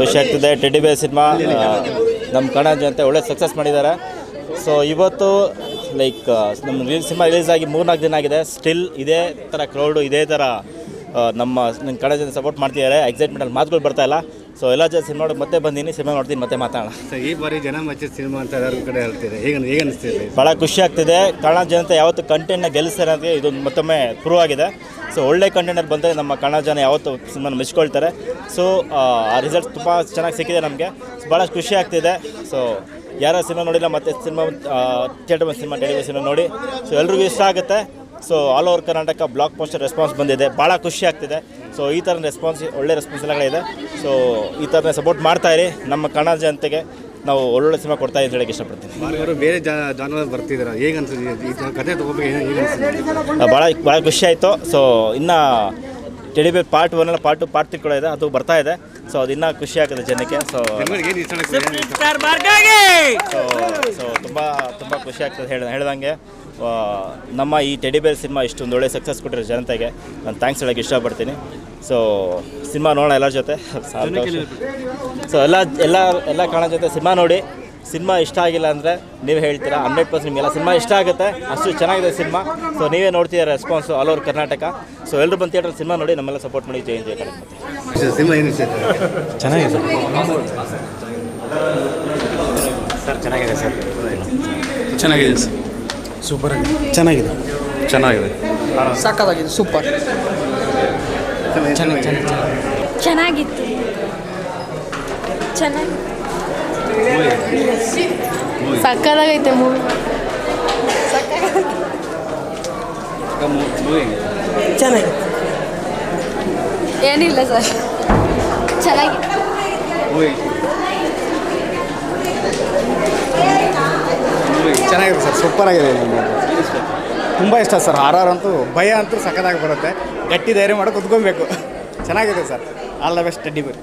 ಖುಷಿ ಆಗ್ತಿದೆ. ಟೆಡಿ ಬೇ ಸಿನಿಮಾ ನಮ್ಮ ಕನ್ನಡ ಜನತೆ ಒಳ್ಳೆ ಸಕ್ಸಸ್ ಮಾಡಿದ್ದಾರೆ. ಸೊ ಇವತ್ತು ಲೈಕ್ ನಮ್ಮ ರೀಲ್ ಸಿನಿಮಾ ರಿಲೀಸ್ ಆಗಿ ಮೂರ್ನಾಲ್ಕು ದಿನ ಆಗಿದೆ. ಸ್ಟಿಲ್ ಇದೇ ಥರ ಕ್ರೌಡು ಇದೇ ಥರ ನಮ್ಮ ಕನ್ನಡ ಜನ ಸಪೋರ್ಟ್ ಮಾಡ್ತಿದ್ದಾರೆ. ಎಕ್ಸೈಟ್ಮೆಂಟಲ್ಲಿ ಮಾತುಗಳು ಬರ್ತಾಯಿಲ್ಲ ಸೊ ಎಲ್ಲ ಜನ ಸಿನಿಮಾ ನೋಡಿ ಮತ್ತೆ ಬಂದೀನಿ ಸಿನಿಮಾ ನೋಡ್ತೀನಿ ಮತ್ತೆ ಮಾತಾಡೋಣ. ಸರ್ ಈ ಬಾರಿ ಜನ ಮಚ್ಚಿದ ಸಿನಿಮಾ ಅಂತ ಎಲ್ಲರೂ ಕಡೆ ಹೇಳ್ತೀರಿ ಹೇಗೆ ಹೇಗೆ ಅನಿಸ್ತಿದೆ? ಭಾಳ ಖುಷಿ ಆಗ್ತಿದೆ. ಕನ್ನಡ ಜನತೆ ಯಾವತ್ತು ಕಂಟೆಂಟ್ನ ಗೆಲ್ಲಿಸ್ತಾರೆ ಅಂತ ಇದು ಮತ್ತೊಮ್ಮೆ ಪ್ರೂವ್ ಆಗಿದೆ. ಸೊ ಒಳ್ಳೆ ಕಂಟೆಂಟ್ ಬಂದರೆ ನಮ್ಮ ಕನ್ನಡ ಜನ ಯಾವತ್ತು ಸಿನಿಮಾನ ಮೆಚ್ಕೊಳ್ತಾರೆ. ಸೊ ಆ ರಿಸಲ್ಟ್ ತುಂಬ ಚೆನ್ನಾಗಿ ಸಿಕ್ಕಿದೆ ನಮಗೆ. ಭಾಳ ಖುಷಿ ಆಗ್ತಿದೆ. ಸೊ ಯಾರೋ ಸಿನಿಮಾ ನೋಡಿಲ್ಲ ಮತ್ತೆ ಸಿನಿಮಾ ಥಿಯೇಟರ್ ಬಂದು ಸಿನಿಮಾ ಟೆಲಿವಿಷನ್ ಸಿನಿಮಾ ನೋಡಿ. ಸೊ ಎಲ್ರಿಗೂ ಇಷ್ಟ ಆಗುತ್ತೆ. So all over Karnataka blockbuster response ಬಂದಿದೆ. ಭಾಳ ಖುಷಿ ಆಗ್ತಿದೆ. ಸೊ ಈ ಥರ ರೆಸ್ಪಾನ್ಸ್ ಒಳ್ಳೆ ರೆಸ್ಪಾನ್ಸ್ ಎಲ್ಲಗಳಿದೆ ಸೊ ಈ ಥರನೇ ಸಪೋರ್ಟ್ ಮಾಡ್ತಾಯಿರಿ ನಮ್ಮ ಕನ್ನಡ ಜನತೆಗೆ ನಾವು ಒಳ್ಳೊಳ್ಳೆ ಸಿನಿಮಾ ಕೊಡ್ತಾ ಇದ್ದೀವಿ ಅಂತ ಹೇಳಕ್ಕೆ ಇಷ್ಟಪಡ್ತೀನಿ. ಅವರು ಬೇರೆ ಜಾನರ ಬರ್ತಿದ್ದಾರೆ? ಹೇಗೆ ಅನ್ಸುತ್ತೆ ಕತೆ ತಗೋಬೇಕು ಭಾಳ ಭಾಳ ಖುಷಿ ಆಯಿತು. ಸೊ ಇನ್ನು ಟೆಡಿಬೇರ್ ಪಾರ್ಟ್ ಒನ್ ಎಲ್ಲ ಪಾರ್ಟ್ ಟು ಪಾರ್ಟ್ ತ್ರೀ ಕೂಡ ಇದೆ. ಅದು ಬರ್ತಾ ಇದೆ. ಸೊ ಅದು ಇನ್ನೂ ಖುಷಿ ಆಗುತ್ತೆ ಜನಕ್ಕೆ. ಸೊ ಸೊ ಸೊ ತುಂಬ ತುಂಬ ಖುಷಿ ಆಗ್ತದೆ ಹೇಳ ಹೇಳ್ದಂಗೆ. ನಮ್ಮ ಈ ಟೆಡಿಬೇರ್ ಸಿನಿಮಾ ಇಷ್ಟೊಂದು ಒಳ್ಳೆ ಸಕ್ಸಸ್ ಕೊಟ್ಟಿರೋ ಜನತೆಗೆ ನಾನು ಥ್ಯಾಂಕ್ಸ್ ಹೇಳೋಕ್ಕೆ ಇಷ್ಟಪಡ್ತೀನಿ. ಸೊ ಸಿನಿಮಾ ನೋಡೋಣ ಎಲ್ಲರ ಜೊತೆ. ಸೊ ಎಲ್ಲ ಎಲ್ಲ ಎಲ್ಲ ಕಾಣೋ ಜೊತೆ ಸಿನಿಮಾ ನೋಡಿ. ಸಿನಿಮಾ ಇಷ್ಟ ಆಗಿಲ್ಲ ಅಂದರೆ ನೀವು ಹೇಳ್ತೀರಾ? ಹಂಡ್ರೆಡ್ ಪರ್ಸೆಂಟ್ ನಿಮಗೆಲ್ಲ ಸಿನಿಮಾ ಇಷ್ಟ ಆಗುತ್ತೆ. ಅಷ್ಟು ಚೆನ್ನಾಗಿದೆ ಸಿನಿಮಾ ಸೊ ನೀವೇ ನೋಡ್ತೀರಾ response all over Karnataka so ಎಲ್ಲರೂ ಬಂದು ಥಿಯೇಟರ್ ಸಿನಿಮಾ ನೋಡಿ ನಮ್ಮೆಲ್ಲ ಸಪೋರ್ಟ್ ಮಾಡಿ ಜೈ ಜೈ ಕನ್ನಡ ಇಷ್ಟ ಸಿನಿಮಾ ಏನು ಇಷ್ಟ ಚೆನ್ನಾಗಿದೆ ಸರ್ ಚೆನ್ನಾಗಿದೆ ಸರ್ ಚೆನ್ನಾಗಿದೆ ಸರ್ ಸೂಪರ್ ಚೆನ್ನಾಗಿದೆ. ಚೆನ್ನಾಗಿದೆ. ಸಾಕಾಗಿದೆ ಸೂಪರ್ ಚೆನ್ನಾಗಿತ್ತು. ಚೆನ್ನಾಗಿ. ಸಕ್ಕದಾಗೈತೆ ಮೂವಿ. ಚೆನ್ನಾಗಿ ಏನಿಲ್ಲ ಸರ್. ಚೆನ್ನಾಗಿ. ಚೆನ್ನಾಗಿದೆ ಸರ್. ಸೂಪರ್ ಆಗಿದೆ. ತುಂಬ ಇಷ್ಟ ಸರ್. ಆರ್ ಆರ್ ಅಂತೂ ಭಯ ಅಂತೂ ಸಖತ್ತಾಗಿ ಬರುತ್ತೆ. ಗಟ್ಟಿ ಧೈರ್ಯ ಮಾಡಿ ಕುತ್ಕೊಬೇಕು. ಚೆನ್ನಾಗಿದೆ sir. All the best teddy bear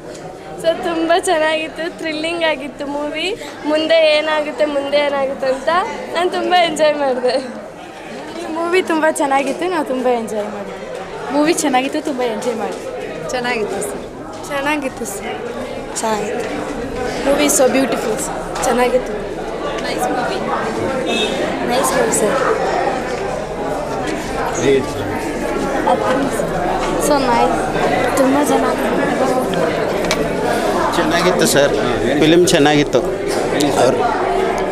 sir ತುಂಬ ಚೆನ್ನಾಗಿತ್ತು. ಥ್ರಿಲ್ಲಿಂಗ್ ಆಗಿತ್ತು ಮೂವಿ ಮುಂದೆ ಏನಾಗುತ್ತೆ ಮುಂದೆ ಏನಾಗುತ್ತೆ ಅಂತ ನಾನು ತುಂಬ ಎಂಜಾಯ್ ಮಾಡಿದೆ. ಈ ಮೂವಿ ತುಂಬ ಚೆನ್ನಾಗಿತ್ತು. ನಾವು ತುಂಬ ಎಂಜಾಯ್ ಮಾಡಿದೆ ಮೂವಿ ಚೆನ್ನಾಗಿತ್ತು ತುಂಬ ಎಂಜಾಯ್ ಮಾಡಿದೆ ಚೆನ್ನಾಗಿತ್ತು ಸರ್. ಚೆನ್ನಾಗಿತ್ತು ಸರ್. ಚೆನ್ನಾಗಿತ್ತು. ಮೂವಿ ಸೊ ಬ್ಯೂಟಿಫುಲ್ ಚೆನ್ನಾಗಿತ್ತು. Nice movie nice movie sir so nice ತುಂಬ ಚೆನ್ನಾಗಿತ್ತು ಚೆನ್ನಾಗಿತ್ತು ಸರ್. ಫಿಲಿಮ್ ಚೆನ್ನಾಗಿತ್ತು. ಅವ್ರು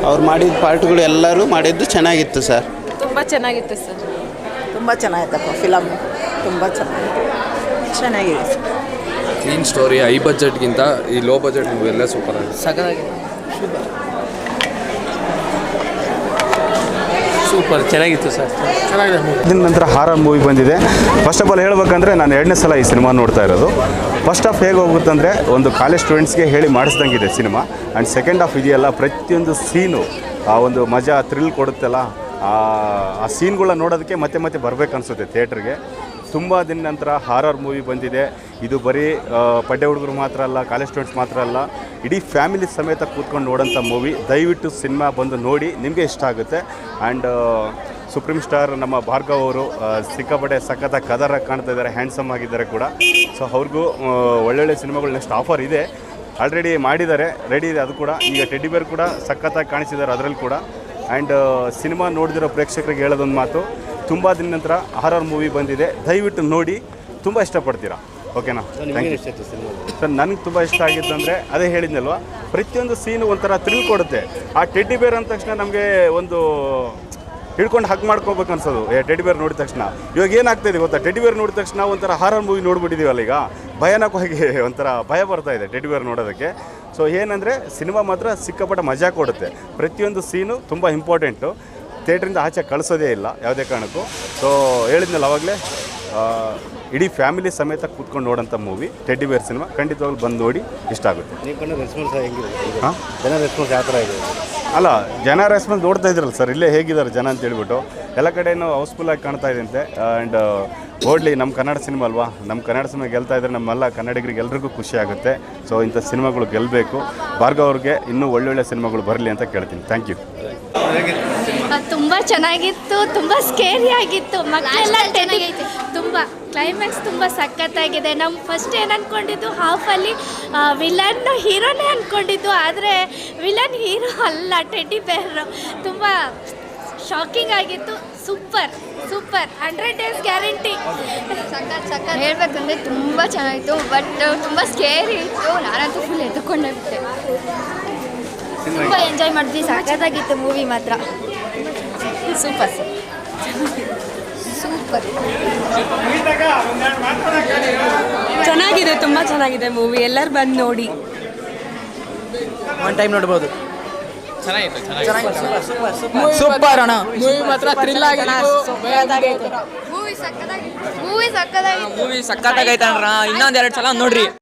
ಅವ್ರು ಮಾಡಿದ ಪಾರ್ಟ್ಗಳು ಎಲ್ಲರೂ ಮಾಡಿದ್ದು ಚೆನ್ನಾಗಿತ್ತು ಸರ್. ತುಂಬ ಚೆನ್ನಾಗಿತ್ತು ಸರ್. ತುಂಬ ಚೆನ್ನಾಗಿತ್ತಪ್ಪ ಫಿಲಮ್ ತುಂಬ ಚೆನ್ನಾಗಿತ್ತು. ಚೆನ್ನಾಗಿದೆ ಕ್ಲೀನ್ ಸ್ಟೋರಿ ಹೈ ಬಜೆಟ್ಗಿಂತ ಈ ಲೋ ಬಜೆಟ್ ಎಲ್ಲ ಸೂಪರ್ ಆಗಿದೆ. ಸಗದಾಗಿದೆ ಸೂಪರ್ ಚೆನ್ನಾಗಿತ್ತು ಸರ್. ದಿನ ನಂತರ ಹಾರರ್ ಮೂವಿ ಬಂದಿದೆ. ಫಸ್ಟ್ ಆಫ್ ಆಲ್ ಹೇಳ್ಬೇಕಂದ್ರೆ ನಾನು ಎರಡನೇ ಸಲ ಈ ಸಿನಿಮಾ ನೋಡ್ತಾ ಇರೋದು. ಫಸ್ಟ್ ಆಫ್ ಹೇಗೆ ಹೋಗುತ್ತಂದರೆ ಒಂದು ಕಾಲೇಜ್ ಸ್ಟೂಡೆಂಟ್ಸ್ಗೆ ಹೇಳಿ ಮಾಡಿಸ್ದಂಗಿದೆ ಸಿನಿಮಾ ಆ್ಯಂಡ್ ಸೆಕೆಂಡ್ ಆಫ್ ಇದೆಯಲ್ಲ ಪ್ರತಿಯೊಂದು ಸೀನು ಆ ಒಂದು ಮಜಾ ಥ್ರಿಲ್ ಕೊಡುತ್ತಲ್ಲ ಆ ಆ ಸೀನ್ಗಳನ್ನ ನೋಡೋದಕ್ಕೆ ಮತ್ತೆ ಮತ್ತೆ ಬರಬೇಕನ್ಸುತ್ತೆ ಅನಿಸುತ್ತೆ ಥಿಯೇಟ್ರಿಗೆ ತುಂಬ ದಿನ ನಂತರ ಹಾರರ್ ಮೂವಿ ಬಂದಿದೆ. ಇದು ಬರೀ ಪಡ್ಡೆ ಹುಡುಗರು ಮಾತ್ರ ಅಲ್ಲ ಕಾಲೇಜ್ ಸ್ಟೂಡೆಂಟ್ಸ್ ಮಾತ್ರ ಅಲ್ಲ, ಇಡೀ ಫ್ಯಾಮಿಲಿ ಸಮೇತ ಕೂತ್ಕೊಂಡು ನೋಡೋಂಥ ಮೂವಿ ದಯವಿಟ್ಟು ಸಿನಿಮಾ ಬಂದು ನೋಡಿ, ನಿಮಗೆ ಇಷ್ಟ ಆಗುತ್ತೆ. ಆ್ಯಂಡ್ ಸುಪ್ರೀಂ ಸ್ಟಾರ್ ನಮ್ಮ ಭಾರ್ಗವ್ ಅವರು ಸಿಕ್ಕಾಪಟ್ಟೆ ಸಖತ್ತ ಕದರ ಕಾಣ್ತಾ ಇದ್ದಾರೆ ಹ್ಯಾಂಡ್ಸಮ್ ಆಗಿದ್ದಾರೆ ಕೂಡ. ಸೊ ಅವ್ರಿಗೂ ಒಳ್ಳೊಳ್ಳೆ ಸಿನಿಮಾಗಳು ನೆಕ್ಸ್ಟ್ ಆಫರ್ ಇದೆ. ಆಲ್ರೆಡಿ ಮಾಡಿದ್ದಾರೆ ರೆಡಿ ಇದೆ ಅದು ಕೂಡ. ಈಗ ಟೆಡ್ಡಿ ಬೇರ್ ಕೂಡ ಸಖತ್ತಾಗಿ ಕಾಣಿಸಿದ್ದಾರೆ ಅದರಲ್ಲಿ ಕೂಡ. ಆ್ಯಂಡ್ ಸಿನಿಮಾ ನೋಡಿದಿರೋ ಪ್ರೇಕ್ಷಕರಿಗೆ ಹೇಳೋದೊಂದು ಮಾತು. ತುಂಬ ದಿನ ನಂತರ ಹಾರರ್ ಮೂವಿ ಬಂದಿದೆ. ದಯವಿಟ್ಟು ನೋಡಿ, ತುಂಬ ಇಷ್ಟಪಡ್ತೀರಾ? ಓಕೆನಾ? ಸರ್ ನನಗೆ ತುಂಬ ಇಷ್ಟ ಆಗಿತ್ತು ಅಂದರೆ ಅದೇ ಹೇಳಿದ್ನಲ್ವ? ಪ್ರತಿಯೊಂದು ಸೀನು ಒಂಥರ ಥ್ರಿಲ್ ಕೊಡುತ್ತೆ. ಆ ಟೆಡ್ಡಿ ಬೇರ್ ಅಂದ ತಕ್ಷಣ ನಮಗೆ ಒಂದು ಹಿಡ್ಕೊಂಡು ಹಗ್ ಮಾಡ್ಕೋಬೇಕು ಅನ್ಸೋದು. ಏ ಟೆಡ್ಡಿ ಬೇರ್ ನೋಡಿದ ತಕ್ಷಣ. ಇವಾಗ ಏನಾಗ್ತಾಯಿದೆ ಗೊತ್ತಾ? ಟೆಡ್ಡಿ ಬೇರ್ ನೋಡಿದ ತಕ್ಷಣ ಒಂಥರ ಹಾರರ್ ಮೂವಿ ನೋಡ್ಬಿಟ್ಟಿದ್ದೀವಲ್ಲ ಈಗ? ಭಯಾನಕವಾಗಿ ಒಂಥರ ಭಯ ಬರ್ತಾ ಇದೆ ಟೆಡ್ಡಿ ಬೇರ್ ನೋಡೋದಕ್ಕೆ. ಸೊ ಏನಂದರೆ ಸಿನಿಮಾ ಮಾತ್ರ ಸಿಕ್ಕಾಪಟ್ಟೆ ಮಜಾ ಕೊಡುತ್ತೆ. ಪ್ರತಿಯೊಂದು ಸೀನು ತುಂಬ ಇಂಪಾರ್ಟೆಂಟು ಥಿಯೇಟ್ರಿಂದ ಆಚೆ ಕಳಿಸೋದೇ ಇಲ್ಲ ಯಾವುದೇ ಕಾರಣಕ್ಕೂ. ಸೊ ಹೇಳಿದ್ನಲ್ಲ ಅವಾಗಲೇ? ಇಡೀ ಫ್ಯಾಮಿಲಿ ಸಮೇತ ಕೂತ್ಕೊಂಡು ನೋಡೋಂಥ ಮೂವಿ ಟೆಡ್ಡಿ ಬೇರ್ ಸಿನಿಮಾ ಖಂಡಿತವಾಗ್ಲೂ ಬಂದು ನೋಡಿ ಇಷ್ಟ ಆಗುತ್ತೆ. ನೀವು ರೆಸ್ಪಾನ್ಸ್ ಹೆಂಗಿದೆ ಹಾಂ? ಜನ ರೆಸ್ಪಾನ್ಸ್ ಯಾವ ಥರ ಇದೆ? ಅಲ್ಲ ಜನ ರೆಸ್ಪಾನ್ಸ್ ನೋಡ್ತಾ ಇದ್ರಲ್ಲ ಸರ್ ಇಲ್ಲೇ ಹೇಗಿದ್ದಾರೆ ಜನ ಅಂತ ಹೇಳ್ಬಿಟ್ಟು. ಎಲ್ಲ ಕಡೆನೂ ಹೌಸ್ಫುಲ್ಲಾಗಿ ಕಾಣ್ತಾ ಇದಂತೆ ಆ್ಯಂಡ್ ಓಡ್ಲಿ ನಮ್ಮ ಕನ್ನಡ ಸಿನಿಮಾ ಅಲ್ವಾ? ನಮ್ಮ ಕನ್ನಡ ಸಿನಿಮಾ ಗೆಲ್ತಾ ಇದ್ರೆ ನಮ್ಮೆಲ್ಲ ಕನ್ನಡಿಗರಿಗೆ ಎಲ್ರಿಗೂ ಖುಷಿ ಆಗುತ್ತೆ. ಸೊ ಇಂಥ ಸಿನಿಮಾಗಳು ಗೆಲ್ಲಬೇಕು ಭಾರ್ಗವ್ರಿಗೆ ಅವ್ರಿಗೆ ಇನ್ನೂ ಒಳ್ಳೊಳ್ಳೆ ಸಿನಿಮಾಗಳು ಬರಲಿ ಅಂತ ಕೇಳ್ತೀನಿ. ಥ್ಯಾಂಕ್ ಯು ತುಂಬ ಚೆನ್ನಾಗಿತ್ತು ತುಂಬ ಸ್ಕೇರಿ ಆಗಿತ್ತು. ಮಕ್ಕಳೆಲ್ಲ ಚೆನ್ನಾಗೈತೆ. ತುಂಬ ಕ್ಲೈಮ್ಯಾಕ್ಸ್ ತುಂಬ ಸಖತ್ತಾಗಿದೆ. ನಮ್ಮ ಫಸ್ಟ್ ಏನು ಅಂದ್ಕೊಂಡಿದ್ದು ಹಾಫಲ್ಲಿ ವಿಲನ್ ಹೀರೋನೇ ಅಂದ್ಕೊಂಡಿದ್ದು ಆದರೆ ವಿಲನ್ ಹೀರೋ ಅಲ್ಲ ಟೆಡ್ಡಿ ಬೇರ್ ತುಂಬ ಶಾಕಿಂಗ್ ಆಗಿತ್ತು. Super super hundred days guarantee ಸಖತ್ ಸಖತ್. ಹೇಳ್ಬೇಕಂದ್ರೆ ತುಂಬ ಚೆನ್ನಾಗಿತ್ತು. ಬಟ್ ತುಂಬ ಸ್ಕೇರಿ ಇತ್ತು. ನಾನಂತೂ ಫುಲ್ ಎದ್ದುಕೊಂಡೆ ಬಿಟ್ಟೆ. ತುಂಬ ಎಂಜಾಯ್ ಮಾಡಿದ್ವಿ. ಸಖತ್ತಾಗಿತ್ತು ಮೂವಿ ಮಾತ್ರ. ಸೂಪರ್. ಸೂಪರ್. ಚೆನ್ನಾಗಿದೆ ತುಂಬ ಚೆನ್ನಾಗಿದೆ ಮೂವಿ ಎಲ್ಲರೂ ಬಂದು ನೋಡಿ. ಒನ್ ಟೈಮ್ ನೋಡ್ಬೋದು. ಸೂಪರ್ ಅಣ್ಣ. ಮೂವಿ ಮಾತ್ರ ಥ್ರಿಲ್ ಮೂವಿ ಸಕ್ಕತ್ತಾಗೈತೆ ಅಣ್ಣ. ಇನ್ನೊಂದ್ ಎರಡು ಸಲ ನೋಡ್ರಿ.